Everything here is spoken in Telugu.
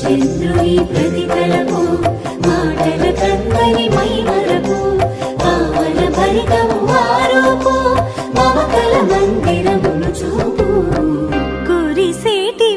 చంద్రుని ప్రతిఫలము మాటల కందని మై మరపు పావన భరితము వారోపు మమతల మందిరమును చూపు. కురిసేటి